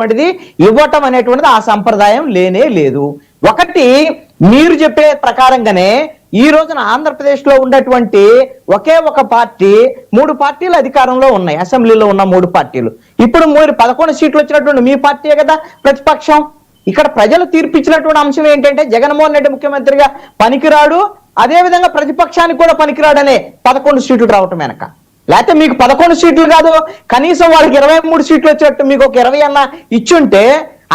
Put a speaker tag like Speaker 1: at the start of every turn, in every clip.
Speaker 1: అనేటువంటిది ఇవ్వటం అనేటువంటిది ఆ సంప్రదాయం లేనే లేదు. ఒకటి మీరు చెప్పే ప్రకారంగానే ఈ రోజున ఆంధ్రప్రదేశ్లో ఉన్నటువంటి ఒకే ఒక పార్టీ మూడు పార్టీలు అధికారంలో ఉన్నాయి. అసెంబ్లీలో ఉన్న మూడు పార్టీలు. ఇప్పుడు మీరు పదకొండు సీట్లు వచ్చినటువంటి మీ పార్టీయే కదా ప్రతిపక్షం. ఇక్కడ ప్రజలు తీర్పిచ్చినటువంటి అంశం ఏంటంటే జగన్మోహన్ రెడ్డి ముఖ్యమంత్రిగా పనికిరాడు. అదే విధంగా ప్రతిపక్షానికి కూడా పనికిరాడనే పదకొండు సీట్లు రావటం వెనక. లేకపోతే మీకు పదకొండు సీట్లు కాదు కనీసం వాళ్ళకి ఇరవై మూడు సీట్లు వచ్చేటట్టు మీకు ఒక ఇరవై అన్న ఇచ్చుంటే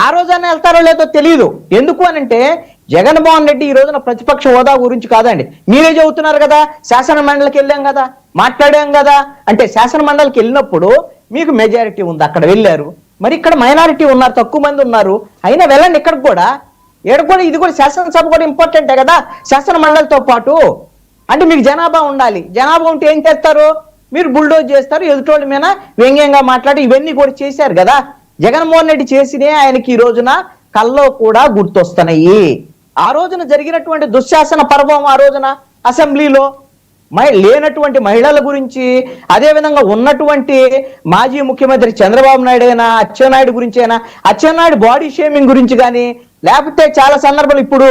Speaker 1: ఆ రోజన్నా వెళ్తారో లేదో తెలియదు ఎందుకు అనంటే జగన్మోహన్ రెడ్డి ఈ రోజున ప్రతిపక్ష హోదా గురించి కాదండి. మీరే చెబుతున్నారు కదా శాసన మండలికి వెళ్ళాం కదా మాట్లాడాం కదా. అంటే శాసన మండలికి వెళ్ళినప్పుడు మీకు మెజారిటీ ఉంది అక్కడ వెళ్ళారు. మరి ఇక్కడ మైనారిటీ ఉన్నారు తక్కువ మంది ఉన్నారు. అయినా వెళ్ళండి ఇక్కడ కూడా. ఇక్కడ కూడా ఇది కూడా శాసనసభ కూడా ఇంపార్టెంటే కదా శాసన మండలితో పాటు. అంటే మీకు జనాభా ఉండాలి. జనాభా ఉంటే ఏం చేస్తారు? మీరు బుల్డోజ్ చేస్తారు ఎదుటోళ్ళ మీద వ్యంగ్యంగా మాట్లాడి ఇవన్నీ కూడా చేశారు కదా. జగన్మోహన్ రెడ్డి చేసినే ఆయనకి ఈ రోజున కల్లో కూడా గుర్తొస్తున్నాయి. ఆ రోజున జరిగినటువంటి దుశ్శాసన పర్వం ఆ రోజున అసెంబ్లీలో మహి లేనటువంటి మహిళల గురించి అదే విధంగా ఉన్నటువంటి మాజీ ముఖ్యమంత్రి చంద్రబాబు నాయుడు అయినా అచ్చెన్నాయుడు గురించి అయినా అచ్చెన్నాయుడు బాడీ షేమింగ్ గురించి కానీ లేకపోతే చాలా సందర్భాలు ఇప్పుడు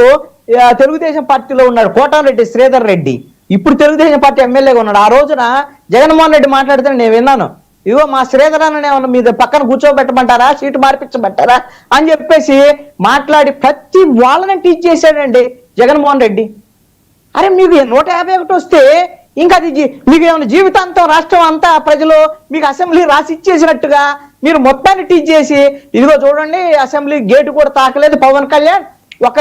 Speaker 1: తెలుగుదేశం పార్టీలో ఉన్నాడు కోటారెడ్డి శ్రీధర్ రెడ్డి. ఇప్పుడు తెలుగుదేశం పార్టీ ఎమ్మెల్యేగా ఉన్నాడు. ఆ రోజున జగన్మోహన్ రెడ్డి మాట్లాడితే నేను విన్నాను. ఇదిగో మా శ్రీధర్ అన్న ఏమన్నా మీద పక్కన కూర్చోబెట్టమంటారా? సీటు మార్పించమంటారా? అని చెప్పేసి మాట్లాడి ప్రతి వాళ్ళని టీచ్ చేశాడండి జగన్మోహన్ రెడ్డి. అరే మీకు నూట యాభై ఒకటి వస్తే ఇంకా అది జీ- మీకు ఏమైనా జీవితాంతం రాష్ట్రం అంతా ప్రజలు మీకు అసెంబ్లీ రాసి ఇచ్చేసినట్టుగా మీరు మొత్తాన్ని టీచ్ చేసి ఇదిగో చూడండి అసెంబ్లీ గేటు కూడా తాకలేదు పవన్ కళ్యాణ్. ఒక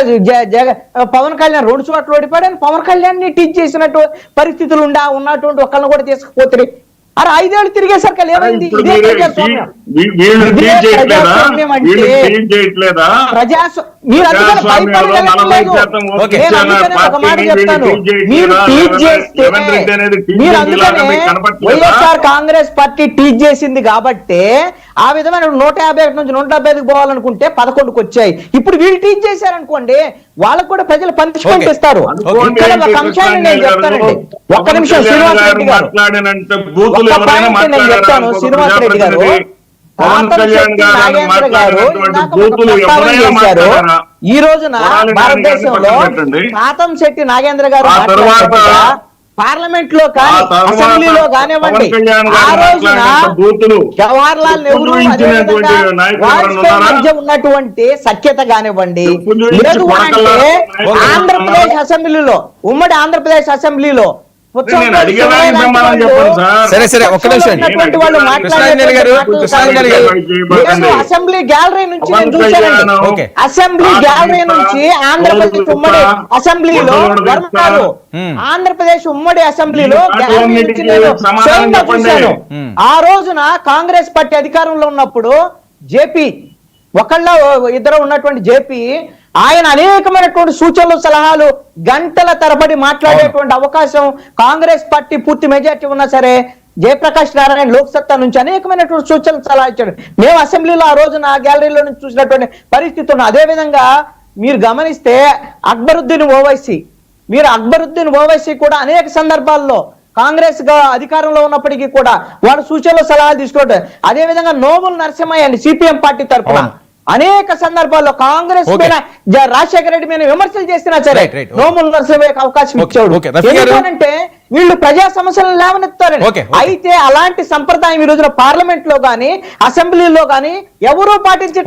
Speaker 1: పవన్ కళ్యాణ్ రెండు చోట్ల ఓడిపోయాడని పవన్ కళ్యాణ్ని టీచ్ చేసినట్టు పరిస్థితులు ఉండా ఉన్నటువంటి ఒకళ్ళని కూడా తీసుకుపోతుంది అరే ఐదేళ్ళు తిరిగేసరికి ఏమైంది ఇదే ప్రజాస్వామ్యం. మీరు అందుకని మీరు? టీచ్ చేస్తే అందుకనే? వైఎస్ఆర్ కాంగ్రెస్ పార్టీ టీచ్ చేసింది కాబట్టి ఆ విధమైన నూట యాభై ఒకటి నుంచి నూట డెబ్బై ఐదుకి పోవాలనుకుంటే పదకొండుకి వచ్చాయి. ఇప్పుడు వీళ్ళు టీచ్ చేశారనుకోండి వాళ్ళకు కూడా ప్రజలు పనిష్మెంట్. ఇస్తారు. ఇక్కడ ఒక అంశాన్ని నేను చెప్తానండి. ఒక్క నిమిషం
Speaker 2: కళ్యాణ్
Speaker 1: శ్రీనివాస్
Speaker 2: గారు
Speaker 1: ఒక్క పాయింట్ నేను
Speaker 2: మాట్లాడారా?
Speaker 1: చెప్తాను
Speaker 2: ఒక
Speaker 1: శ్రీనివాస్ రెడ్డి గారు
Speaker 2: పవన్ కళ్యాణ్ గారు మాట్లాడారా?
Speaker 1: ఈ రోజున భారతదేశంలో. తాతం శెట్టి నాగేంద్ర గారు పార్లమెంట్లో కానీ అసెంబ్లీలో కానివ్వండి ఆ రోజున జవహర్ లాల్ నెహ్రూ మధ్య ఉన్నటువంటి సఖ్యత కానివ్వండి లేదు అంటే ఆంధ్రప్రదేశ్? అసెంబ్లీలో ఉమ్మడి ఆంధ్రప్రదేశ్ అసెంబ్లీలో
Speaker 2: సార్.
Speaker 3: సరే, ఒక్క నిమిషం.
Speaker 1: అసెంబ్లీ గ్యాలరీ నుంచి నేను చూశానండి. అసెంబ్లీ గ్యాలరీ నుంచి ఆంధ్రప్రదేశ్ ఉమ్మడి అసెంబ్లీలో. ఆంధ్రప్రదేశ్ ఉమ్మడి అసెంబ్లీలో. చూశాను. ఆ రోజున కాంగ్రెస్ పార్టీ అధికారంలో ఉన్నప్పుడు జేపీ ఒకళ్ళ ఇద్దరు ఉన్నటువంటి జేపీ ఆయన అనేకమైనటువంటి సూచనలు సలహాలు గంటల తరబడి మాట్లాడేటువంటి అవకాశం కాంగ్రెస్ పార్టీ పూర్తి మెజార్టీ ఉన్నా సరే జయప్రకాష్ నారాయణ లోక్సత్తా నుంచి అనేకమైనటువంటి సూచనలు సలహా ఇచ్చాడు. మేము అసెంబ్లీలో ఆ రోజున గ్యాలరీలో నుంచి చూసినటువంటి పరిస్థితి ఉన్న అదే విధంగా మీరు గమనిస్తే అక్బరుద్దీన్ ఓవైసీ మీరు అక్బరుద్దీన్ ఓవైసీ కూడా అనేక సందర్భాల్లో కాంగ్రెస్ అధికారంలో ఉన్నప్పటికీ కూడా వాడు సూచనలు సలహాలు తీసుకోవడం అదే విధంగా నోముల్ నరసింహయ్య అండి సిపిఎం పార్టీ తరఫున అనేక సందర్భాల్లో కాంగ్రెస్. మీద రాజశేఖర రెడ్డి మీద విమర్శలు చేసినా సరే. నోముల్ నరసింహయ్యకి అవకాశం ఇచ్చాడు ఎందుకంటే వీళ్ళు ప్రజా సమస్యలను
Speaker 3: okay.
Speaker 1: అయితే అలాంటి సంప్రదాయం ఈ రోజున పార్లమెంట్లో గానీ అసెంబ్లీలో గానీ ఎవరూ పాటించే